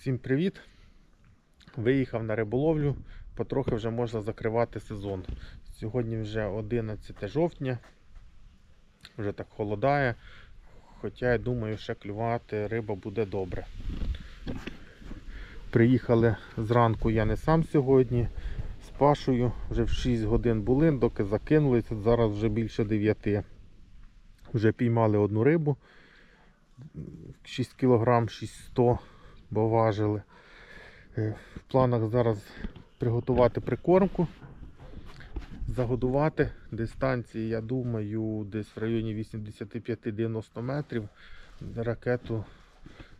Всім привіт! Виїхав на риболовлю, потрохи вже можна закривати сезон. Сьогодні вже 11 жовтня, вже так холодає, хоча я думаю, ще клювати риба буде добре. Приїхали зранку я не сам сьогодні з Пашою, вже в 6 годин були, доки закинули, тут зараз вже більше 9. Вже піймали одну рибу 6 кг 600 бо важили. Е, В планах зараз приготувати прикормку, загодувати. Дистанції, я думаю, десь в районі 85-90 метрів. Ракету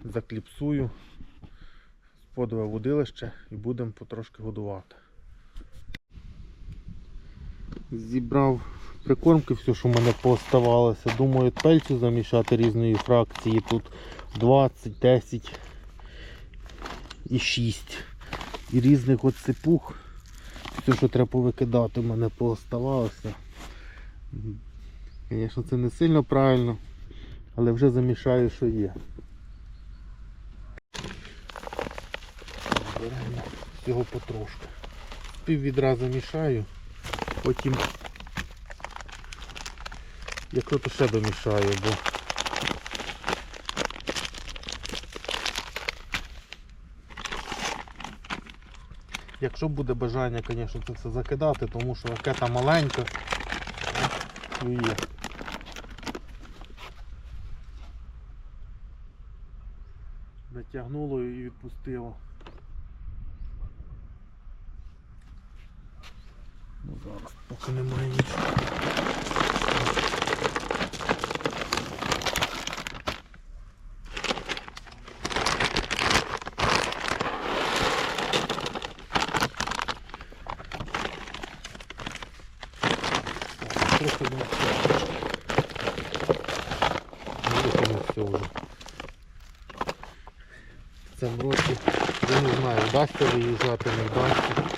закліпсую з подове водилище і будемо потрошки годувати. Зібрав прикормки, все, що в мене пооставалося. Думаю, пельцю замішати різної фракції. Тут 20, 10 і 6. І різних от сипух. Все, що треба повикидати, в мене пооставалося. Звісно, це не сильно правильно, але вже замішаю, що є. Збираємо всього потрошки. Пів відра замішаю, потім якщо то ще домішаю, бо Якщо буде бажання, звісно, це все закидати, тому що ракета маленька. Ну, є. Натягнуло і відпустило. Ну зараз поки немає нічого. Трохи не все. Вже. В цьому я не знаю, вдасться виїжджати, не вдасться.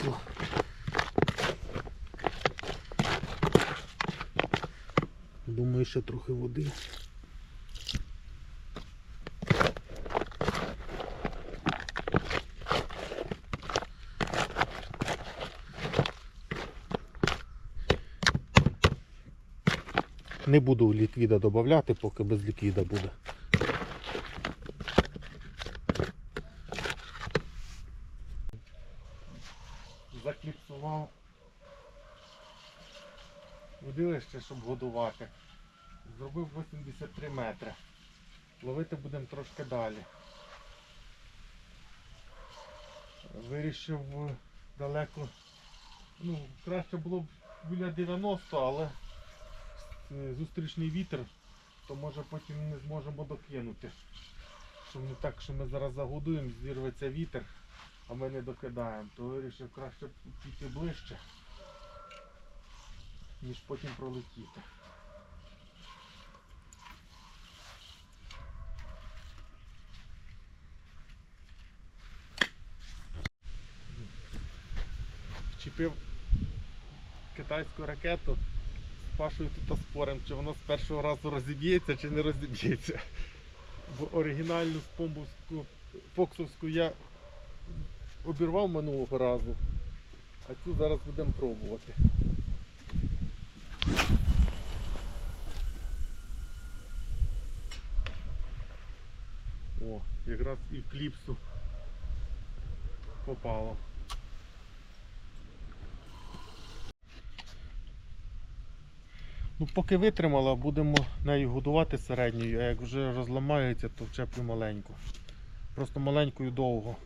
От. Думаю, ще трохи води. Не буду ліквіда додати, поки без ліквіда буде. Водилище, щоб годувати. Зробив 83 метри. Ловити будемо трошки далі. Вирішив е, далеко. Ну, краще було б біля 90, але е, зустрічний вітер, то може потім не зможемо докинути. Щоб не так, що ми зараз загодуємо, зірветься вітер, а ми не докидаємо, то вирішив краще піти ближче, ніж потім пролетіти. Вчепив китайську ракету, з Пашою тут спорим, чи воно з першого разу розіб'ється, чи не розіб'ється. Бо оригінальну спомбовську фоксовську я обірвав минулого разу, а цю зараз будемо пробувати. О, якраз і кліпсу попало. Ну, поки витримала, будемо нею годувати середньою, а як вже розламається, то вчеплю маленьку. Просто маленькою довго.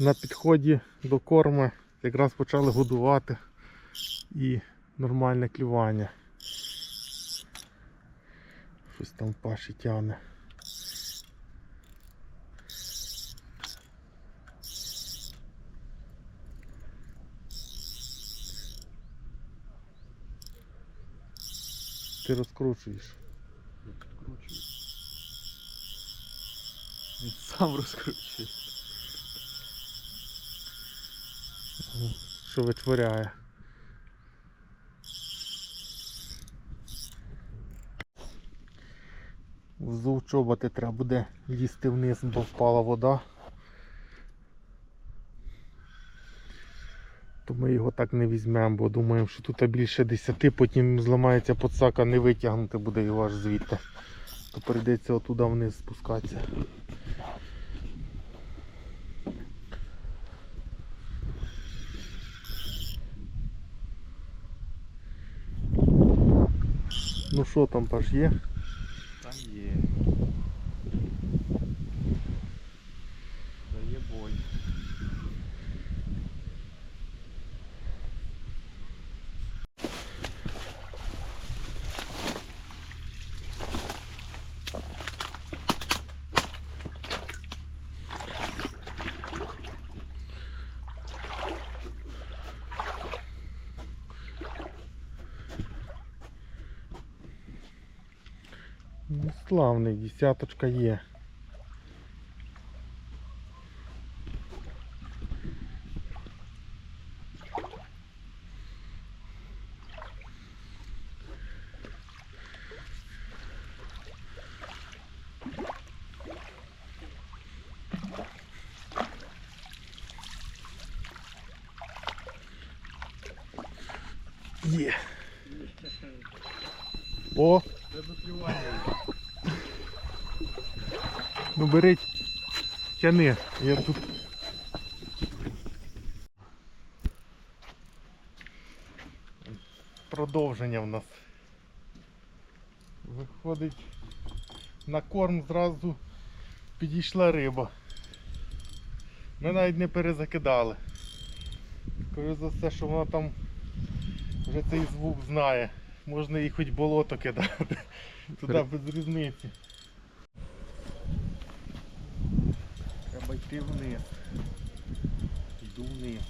На підході до корма якраз почали годувати і нормальне клювання. Щось там паші тягне. Ти розкручуєш. Не підкручую. Він сам розкручує. Що витворяє. Взув чоботи треба буде лізти вниз, бо впала вода. То ми його так не візьмемо, бо думаємо, що тут більше 10, потім зламається подсака, не витягнути буде його аж звідти. То прийдеться отуда вниз спускатися. Ну що там паш є? Там є. Дає бой. Ну, славний, десяточка є. Є. О, Це доклювання. Ну беріть, тяни, я тут. Продовження в нас. Виходить, на корм зразу підійшла риба. Ми навіть не перезакидали. Скажу за все, що вона там вже цей звук знає. Можна і хоч болото кидати. Туди без різниці. Треба йти вниз. Йду вниз.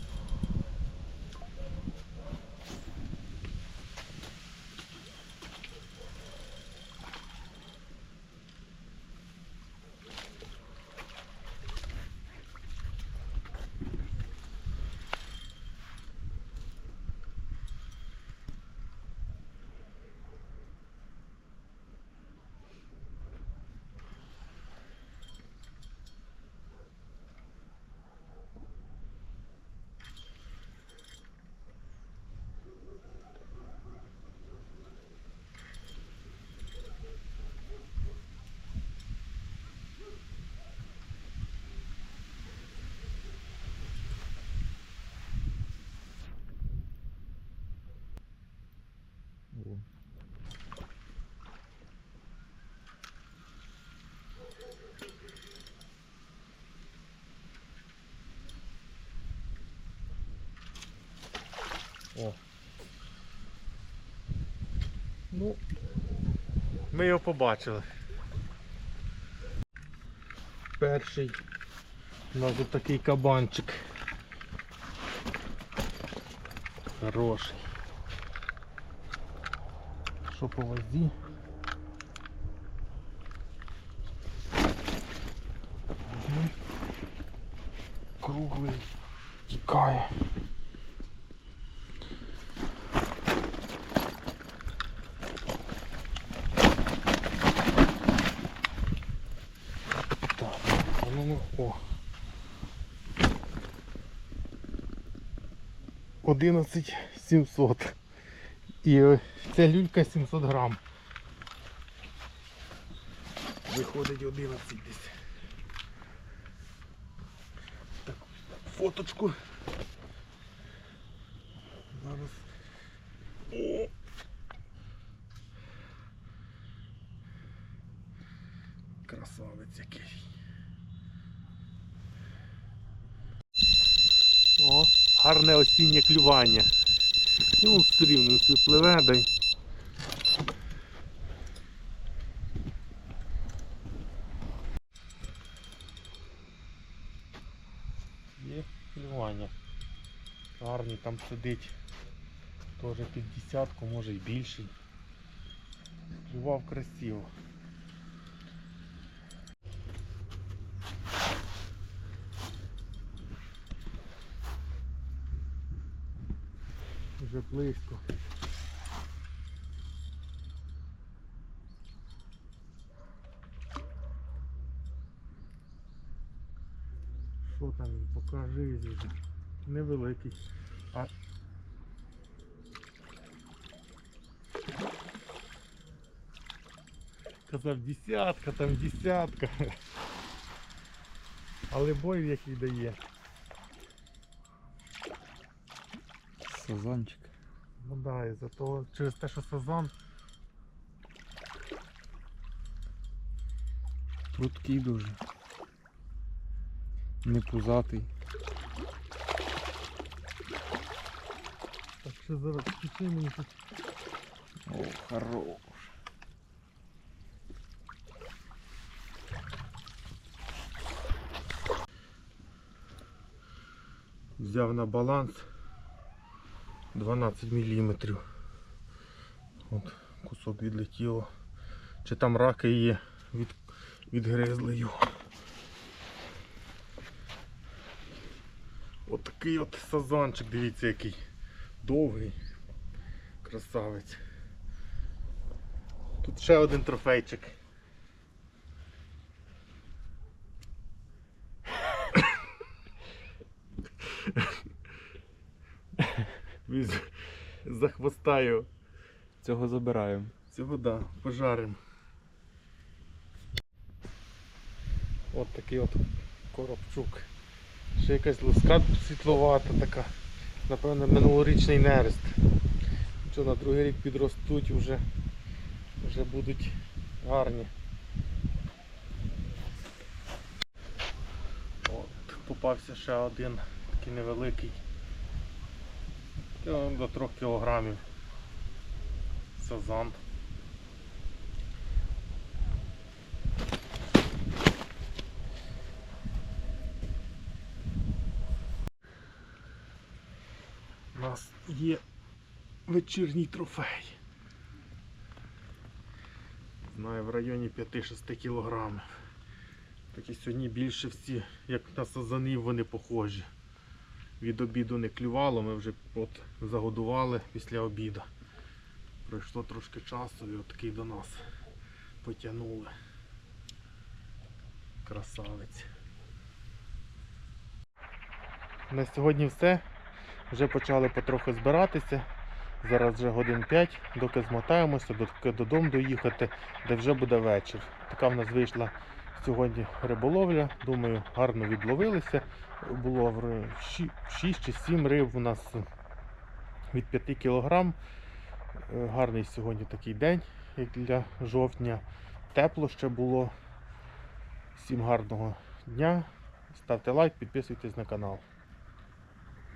О. Ну, ми його побачили. Перший у нас тут такий кабанчик. Хороший. Що по вазі? Візьми. Круглий. Тікає. Так, а ну, ну, о. 11 700. І ця люлька 700 грам. Виходить 11 десь. Так, фоточку. Зараз. О! Красавець який. О, гарне осіннє клювання. Ну, все рівно пливе, дай. Є клювання. Гарний там сидить. Теж під десятку, може й більший. Клював красиво. Вже близько. Що там він? Покажи вже. Невеликий. А... Казав десятка, там десятка. Але бой який дає. Сазанчик. Ну да, і того, через те, що сезон, Прудкий дуже. Не пузатий. так що зараз включи мені тут. О, хорош. Взяв на баланс 12 мм. От кусок відлетіло. Чи там раки є, від, відгризли його. От такий от сазанчик, дивіться який довгий. Красавець. Тут ще один трофейчик. За хвоста його. Цього забираємо. Цього да, пожарим. От такий от коробчук. Ще якась луска світловата така. Напевно, минулорічний нерест. Що на другий рік підростуть вже, вже будуть гарні. От, попався ще один такий невеликий. До 3 кілограмів. Сазан. У нас є вечірній трофей. Знаю, в районі 5-6 кілограмів. Такі сьогодні більше всі, як на сазанів, вони похожі. Від обіду не клювало, ми вже от загодували після обіду. Пройшло трошки часу і от такий до нас потягнули. Красавець. На сьогодні все. Вже почали потроху збиратися. Зараз вже годин 5, доки змотаємося, доки додому доїхати, де вже буде вечір. Така в нас вийшла сьогодні риболовля. Думаю, гарно відловилися. Було 6 чи 7 риб у нас від 5 кілограм. Е, Гарний сьогодні такий день, як для жовтня. Тепло ще було. Всім гарного дня. Ставте лайк, підписуйтесь на канал.